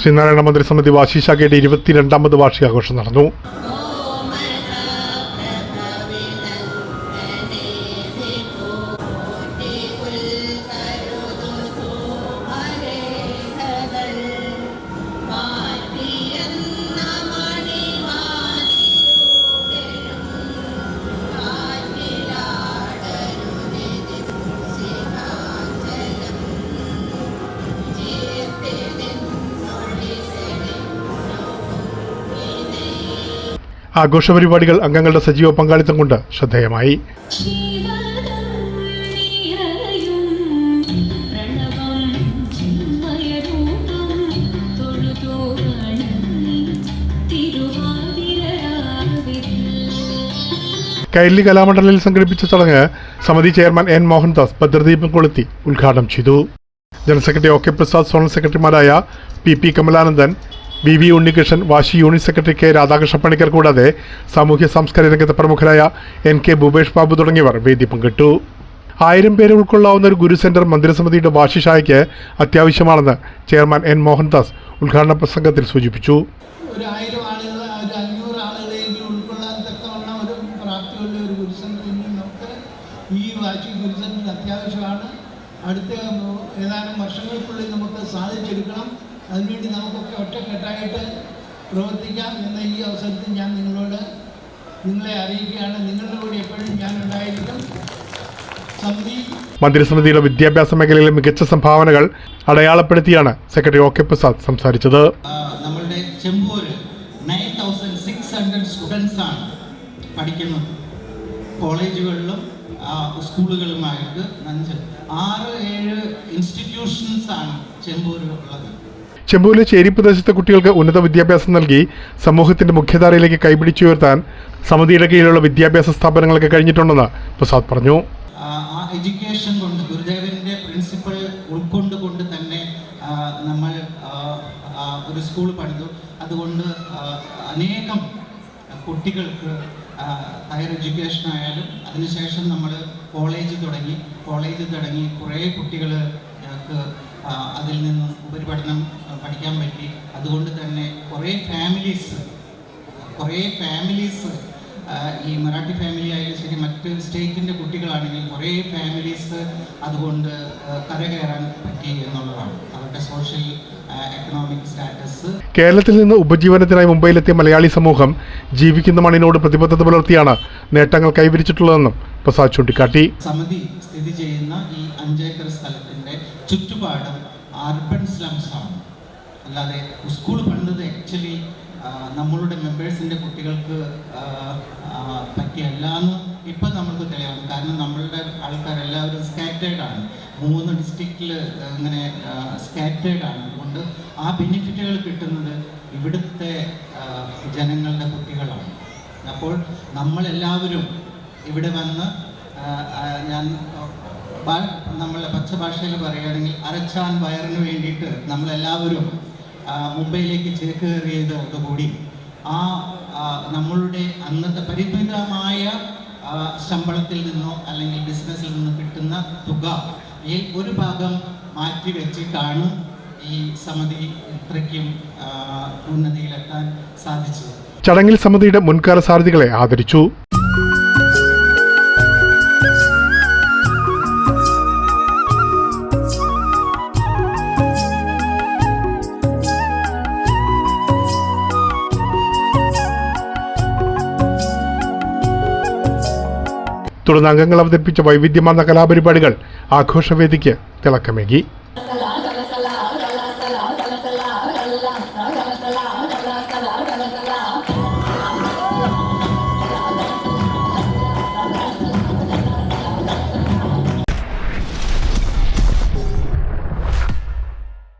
ശ്രീനാരായണ മന്ത്രിസമിതി വാശിശാഖയുടെ ഇരുപത്തിരണ്ടാമത് വാർഷികാഘോഷം നടന്നു. ആഘോഷ പരിപാടികൾ അംഗങ്ങളുടെ സജീവ പങ്കാളിത്തം കൊണ്ട് ശ്രദ്ധേയമായി. കൈരളി കലാമണ്ഡലിൽ സംഘടിപ്പിച്ച ചടങ്ങ് സമിതി ചെയർമാൻ എൻ മോഹൻദാസ് ഭദ്രദീപം കൊളുത്തി ഉദ്ഘാടനം ചെയ്തു. General secretary O K Prasad zonal സെക്രട്ടറിമാരായ P P Kamalanandan V V Unnikrishnan Vashi unit secretary K Radhakrishna Panicker കൂടാതെ സാമൂഹ്യ സാംസ്കാരിക രംഗത്തെ പ്രമുഖരായ എൻ കെ ഭൂപേഷ് ബാബു തുടങ്ങിയവർ വേദി പങ്കിട്ടു. ആയിരം പേരെ ഉൾക്കൊള്ളാവുന്ന ഒരു ഗുരു സെന്റർ മന്ത്രിസമിതിയുടെ വാശിഷായ്ക്ക് അത്യാവശ്യമാണെന്ന് ചെയർമാൻ എൻ മോഹൻദാസ് ഉദ്ഘാടന പ്രസംഗത്തിൽ സൂചിപ്പിച്ചു. ഒരു ഒരു നമുക്ക് ഈ അത്യാവശ്യമാണ്. അടുത്ത ഏതാനും വർഷങ്ങൾക്കുള്ളിൽ നമുക്ക് സാധിച്ചെടുക്കണം. അതിനുവേണ്ടി നമുക്കൊക്കെ ഒറ്റക്കെട്ടായിട്ട് പ്രവർത്തിക്കാം എന്ന ഈ അവസരത്തിൽ ഞാൻ നിങ്ങളോട് നിങ്ങളെ അറിയിക്കുകയാണ്. നിങ്ങളുടെ കൂടെ എപ്പോഴും ഞാൻ ഉണ്ടായിരിക്കും. സമിതി മന്ത്രിസമിതിയുടെ വിദ്യാഭ്യാസ മേഖലയിലെ മികച്ച സംഭാവനകൾ അടയാളപ്പെടുത്തിയാണ് സെക്രട്ടറി ഒ കെ പ്രസാദ് സംസാരിച്ചത്. നമ്മളുടെ Chembur nine thousand six hundred students ആണ് പഠിക്കുന്നത്. കോളേജുകളിലും സ്കൂളുകളുമായിട്ട് അഞ്ച് ആറ് ഏഴ് ഇൻസ്റ്റിറ്റ്യൂഷൻസ് ആണ് ചെമ്പൂര് ഉള്ളത് ചെമ്പൂരിലെ ചേരി പ്രദേശത്തെ കുട്ടികൾക്ക് ഉന്നത വിദ്യാഭ്യാസം നൽകി സമൂഹത്തിന്റെ മുഖ്യധാരയിലേക്ക് കൈപിടിച്ചുയർത്താൻ സമിതിയുടെ കീഴിലുള്ള വിദ്യാഭ്യാസ സ്ഥാപനങ്ങൾക്ക് കഴിഞ്ഞിട്ടുണ്ടെന്ന് പ്രസാദ് പറഞ്ഞു. എഡ്യൂക്കേഷൻ കൊണ്ട് ഗുരുദേവന്റെ പ്രിൻസിപ്പൾ ഉൾക്കൊണ്ടുകൊണ്ട് തന്നെ നമ്മൾ ഒരു സ്കൂൾ പണിതു. അതുകൊണ്ട് അനേകം കുട്ടികൾക്ക് ഹയർ എഡ്യൂക്കേഷൻ ആയാലും അതിനുശേഷം നമ്മൾ കോളേജ് തുടങ്ങി. കോളേജ് തുടങ്ങി കുറേ കുട്ടികൾ അതിൽ നിന്ന് ഉപരിപഠനം പഠിക്കാൻ പറ്റി. അതുകൊണ്ട് തന്നെ കുറേ ഫാമിലീസ് കുറേ ഫാമിലീസ് ഈ മറാഠി ഫാമിലി ആയാലും ശരി മറ്റ് സ്റ്റേറ്റിന്റെ കുട്ടികളാണെങ്കിൽ കുറേ ഫാമിലീസ് അതുകൊണ്ട് കരകയറാൻ പറ്റി എന്നുള്ളതാണ്. അവരുടെ സോഷ്യൽ എക്കണോമിക് സ്റ്റാറ്റസ് കേരളത്തിൽ നിന്ന് ഉപജീവനത്തിനായി മുംബൈയിലെത്തിയ മലയാളി സമൂഹം ജീവിക്കുന്ന മണ്ണിനോട് പ്രതിബദ്ധത പുലർത്തിയാണ് നേട്ടങ്ങൾ കൈവരിച്ചിട്ടുള്ളതെന്നും പ്രസാദ് ചൂണ്ടിക്കാട്ടി. സമിതി സ്ഥിതി ചെയ്യുന്ന സ്ഥലത്തിന്റെ ചുറ്റുപാടും അർബൻ സ്ലംസ് ആണ്. അല്ലാതെ സ്കൂൾ പണ്ടത് ആക്ച്വലി നമ്മളുടെ മെമ്പേഴ്സിന്റെ കുട്ടികൾക്ക് പറ്റിയല്ല എന്ന് ഇപ്പം നമ്മൾക്ക് തെളിയാണ് കാരണം നമ്മളുടെ ആൾക്കാരെല്ലാവരും സ്കാറ്റേഡ് ആണ്. മൂന്ന് ഡിസ്ട്രിക്റ്റിൽ ഇങ്ങനെ സ്കാറ്റേഡ് ആണ്. അതുകൊണ്ട് ആ ബെനിഫിറ്റുകൾ കിട്ടുന്നത് ഇവിടുത്തെ ജനങ്ങളുടെ കുട്ടികളാണ്. അപ്പോൾ നമ്മളെല്ലാവരും ഇവിടെ വന്ന് ഞാൻ നമ്മളെ പച്ച ഭാഷയിൽ പറയുകയാണെങ്കിൽ അരച്ചാൻ വയറിന് വേണ്ടിയിട്ട് നമ്മളെല്ലാവരും മുംബൈയിലേക്ക് ചേക്കേറിയതോടുകൂടി ആ നമ്മളുടെ അന്നത്തെ പരിമിതമായ ശമ്പളത്തിൽ നിന്നോ അല്ലെങ്കിൽ ബിസിനസ്സിൽ നിന്നോ കിട്ടുന്ന തുക ഈ ഒരു ഭാഗം മാറ്റി വെച്ചിട്ടാണ് ഈ സമിതി ഇത്രയ്ക്കും ഉന്നതിയിലെത്താൻ സാധിച്ചത്. ചടങ്ങിൽ സമിതിയുടെ മുൻകാല സാരഥികളെ ആദരിച്ചു. തുടർന്ന് അംഗങ്ങൾ അവതരിപ്പിച്ച വൈവിധ്യമാർന്ന കലാപരിപാടികൾ ആഘോഷവേദിക്ക് തിളക്കമേകി.